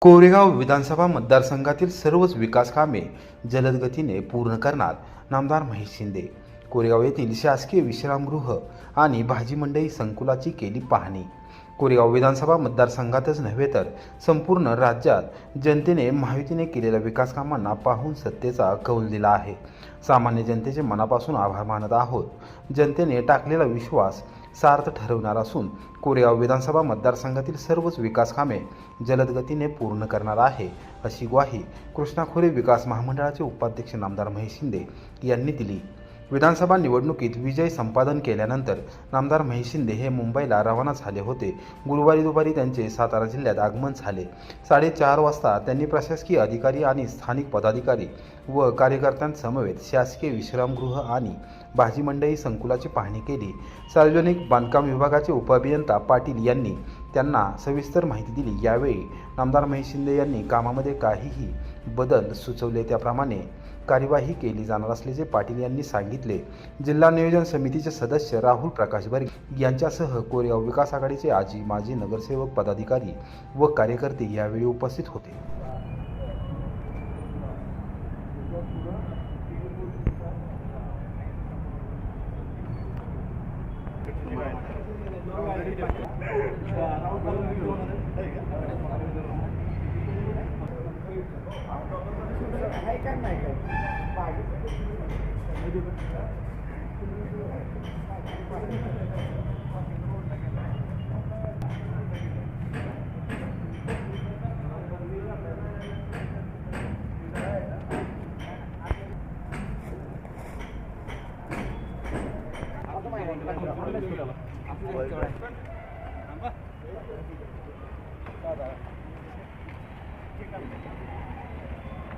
कोरेगाव विधानसभा मतदारसंघातील सर्वच विकास कामे जलद गतीने पूर्ण करणार नामदार महेश शिंदे. कोरेगाव येथील शासकीय विश्रामगृह आणि भाजी मंडई संकुलाची केली पाहणी. कोरेगाव विधानसभा मतदारसंघातच नव्हे तर संपूर्ण राज्यात जनतेने महायुतीने केलेल्या विकास कामांना पाहून सत्तेचा कौल दिला आहे. सामान्य जनतेचे मनापासून आभार मानत आहोत. जनतेने टाकलेला विश्वास सार्थ ठरवणार असून कोरेगाव विधानसभा मतदारसंघातील सर्वच विकास कामे जलदगतीने पूर्ण करणार आहे अशी ग्वाही कृष्णा खोरे विकास महामंडळाचे उपाध्यक्ष नामदार महेश शिंदे यांनी दिली. विधानसभा निवडणुकीत विजय संपादन केल्यानंतर नामदार महेश शिंदे हे मुंबईला रवाना झाले होते. गुरुवारी दुपारी त्यांचे सातारा जिल्ह्यात आगमन झाले. साडेचार वाजता त्यांनी प्रशासकीय अधिकारी आणि स्थानिक पदाधिकारी व कार्यकर्त्यांसमवेत शासकीय विश्रामगृह आणि भाजी मंडई संकुलाची पाहणी केली. सार्वजनिक बांधकाम विभागाचे उपअभियंता पाटील यांनी त्यांना सविस्तर माहिती दिली. यावेळी नामदार महेश शिंदे यांनी कामामध्ये काहीही बदल सुचवले. त्याप्रमाणे कार्यवाही केली जाणार असल्याचे पाटील यांनी सांगितले. जिल्हा नियोजन समितीचे सदस्य राहुल प्रकाश बर्गे यांच्यासह कोरेगाव विकास आघाडीचे आजी माजी नगरसेवक पदाधिकारी व कार्यकर्ते यावेळी उपस्थित होते. cái này rồi vài cái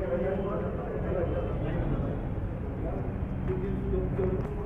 Thank you.